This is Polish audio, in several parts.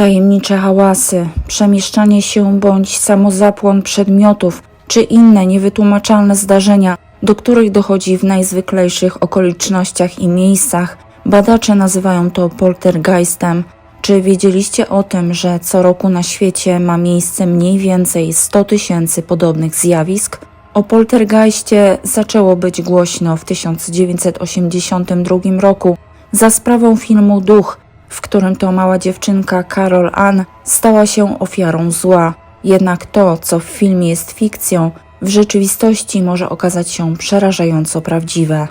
Tajemnicze hałasy, przemieszczanie się bądź samozapłon przedmiotów czy inne niewytłumaczalne zdarzenia, do których dochodzi w najzwyklejszych okolicznościach i miejscach. Badacze nazywają to poltergeistem. Czy wiedzieliście o tym, że co roku na świecie ma miejsce mniej więcej 100 tysięcy podobnych zjawisk? O poltergeistie zaczęło być głośno w 1982 roku za sprawą filmu Duch, w którym to mała dziewczynka Carol Ann stała się ofiarą zła. Jednak to, co w filmie jest fikcją, w rzeczywistości może okazać się przerażająco prawdziwe.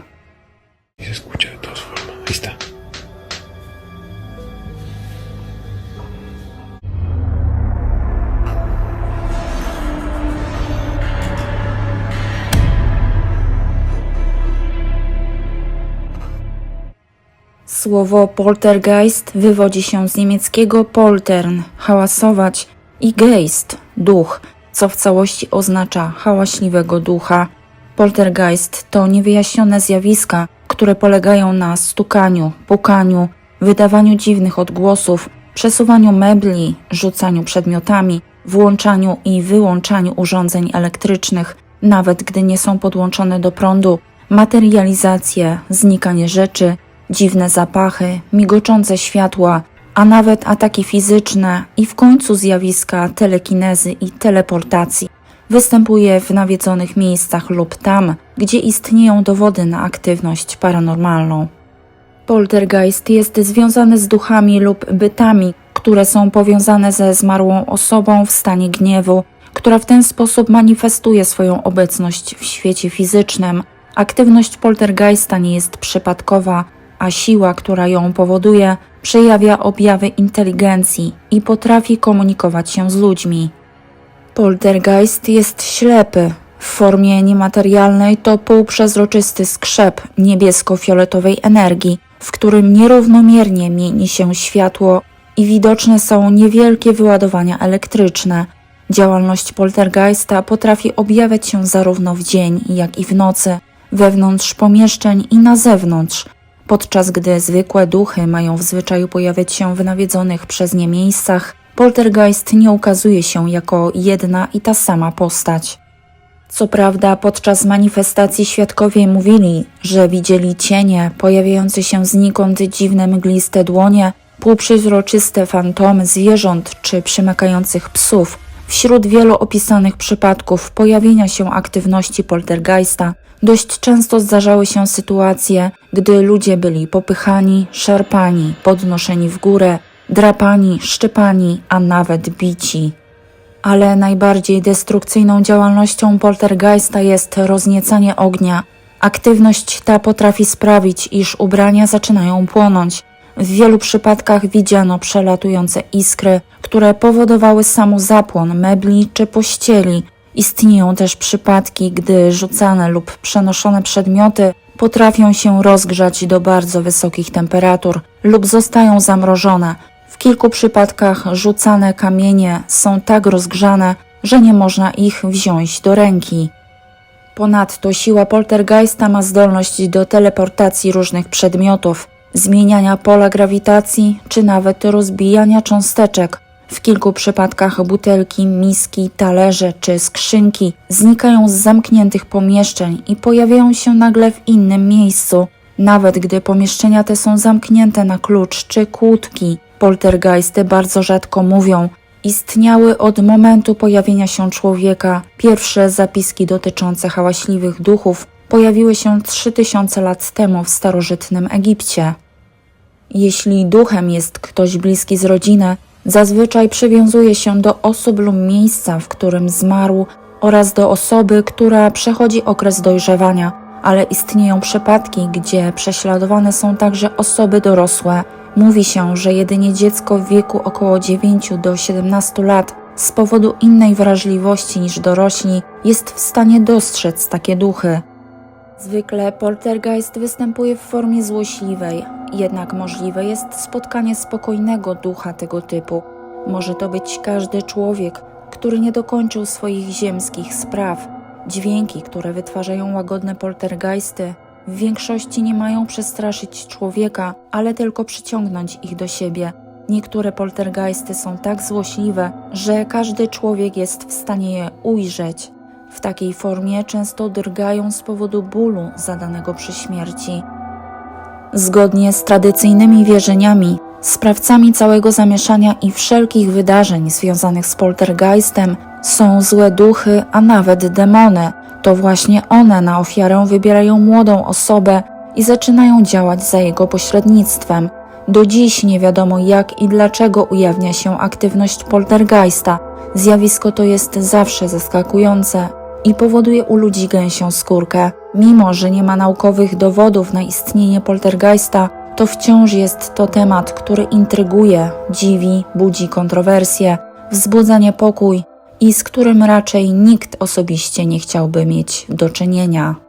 Słowo poltergeist wywodzi się z niemieckiego poltern hałasować i geist duch, co w całości oznacza hałaśliwego ducha. Poltergeist to niewyjaśnione zjawiska, które polegają na stukaniu, pukaniu, wydawaniu dziwnych odgłosów, przesuwaniu mebli, rzucaniu przedmiotami, włączaniu i wyłączaniu urządzeń elektrycznych, nawet gdy nie są podłączone do prądu, materializacje, znikanie rzeczy, dziwne zapachy, migoczące światła, a nawet ataki fizyczne i w końcu zjawiska telekinezy i teleportacji. Występuje w nawiedzonych miejscach lub tam, gdzie istnieją dowody na aktywność paranormalną. Poltergeist jest związany z duchami lub bytami, które są powiązane ze zmarłą osobą w stanie gniewu, która w ten sposób manifestuje swoją obecność w świecie fizycznym. Aktywność poltergeista nie jest przypadkowa, a siła, która ją powoduje, przejawia objawy inteligencji i potrafi komunikować się z ludźmi. Poltergeist jest ślepy. W formie niematerialnej to półprzezroczysty skrzep niebiesko-fioletowej energii, w którym nierównomiernie mieni się światło i widoczne są niewielkie wyładowania elektryczne. Działalność poltergeista potrafi objawiać się zarówno w dzień, jak i w nocy, wewnątrz pomieszczeń i na zewnątrz, podczas gdy zwykłe duchy mają w zwyczaju pojawiać się w nawiedzonych przez nie miejscach, poltergeist nie ukazuje się jako jedna i ta sama postać. Co prawda, podczas manifestacji świadkowie mówili, że widzieli cienie, pojawiające się znikąd dziwne mgliste dłonie, półprzezroczyste fantomy zwierząt czy przymykających psów. Wśród wielu opisanych przypadków pojawienia się aktywności poltergeista dość często zdarzały się sytuacje, gdy ludzie byli popychani, szarpani, podnoszeni w górę, drapani, szczypani, a nawet bici. Ale najbardziej destrukcyjną działalnością poltergeista jest rozniecanie ognia. Aktywność ta potrafi sprawić, iż ubrania zaczynają płonąć. W wielu przypadkach widziano przelatujące iskry, które powodowały samozapłon mebli czy pościeli. Istnieją też przypadki, gdy rzucane lub przenoszone przedmioty potrafią się rozgrzać do bardzo wysokich temperatur lub zostają zamrożone. W kilku przypadkach rzucane kamienie są tak rozgrzane, że nie można ich wziąć do ręki. Ponadto siła poltergeista ma zdolność do teleportacji różnych przedmiotów, zmieniania pola grawitacji czy nawet rozbijania cząsteczek. W kilku przypadkach butelki, miski, talerze czy skrzynki znikają z zamkniętych pomieszczeń i pojawiają się nagle w innym miejscu. Nawet gdy pomieszczenia te są zamknięte na klucz czy kłódki, poltergeisty bardzo rzadko mówią. Istniały od momentu pojawienia się człowieka. Pierwsze zapiski dotyczące hałaśliwych duchów pojawiły się 3000 lat temu w starożytnym Egipcie. Jeśli duchem jest ktoś bliski z rodziny, zazwyczaj przywiązuje się do osób lub miejsca, w którym zmarł, oraz do osoby, która przechodzi okres dojrzewania, ale istnieją przypadki, gdzie prześladowane są także osoby dorosłe. Mówi się, że jedynie dziecko w wieku około 9 do 17 lat z powodu innej wrażliwości niż dorośli jest w stanie dostrzec takie duchy. Zwykle poltergeist występuje w formie złośliwej, jednak możliwe jest spotkanie spokojnego ducha tego typu. Może to być każdy człowiek, który nie dokończył swoich ziemskich spraw. Dźwięki, które wytwarzają łagodne poltergeisty, w większości nie mają przestraszyć człowieka, ale tylko przyciągnąć ich do siebie. Niektóre poltergeisty są tak złośliwe, że każdy człowiek jest w stanie je ujrzeć. W takiej formie często drgają z powodu bólu zadanego przy śmierci. Zgodnie z tradycyjnymi wierzeniami, sprawcami całego zamieszania i wszelkich wydarzeń związanych z poltergeistem są złe duchy, a nawet demony. To właśnie one na ofiarę wybierają młodą osobę i zaczynają działać za jego pośrednictwem. Do dziś nie wiadomo jak i dlaczego ujawnia się aktywność poltergeista. Zjawisko to jest zawsze zaskakujące i powoduje u ludzi gęsią skórkę. Mimo, że nie ma naukowych dowodów na istnienie poltergeista, to wciąż jest to temat, który intryguje, dziwi, budzi kontrowersje, wzbudza niepokój i z którym raczej nikt osobiście nie chciałby mieć do czynienia.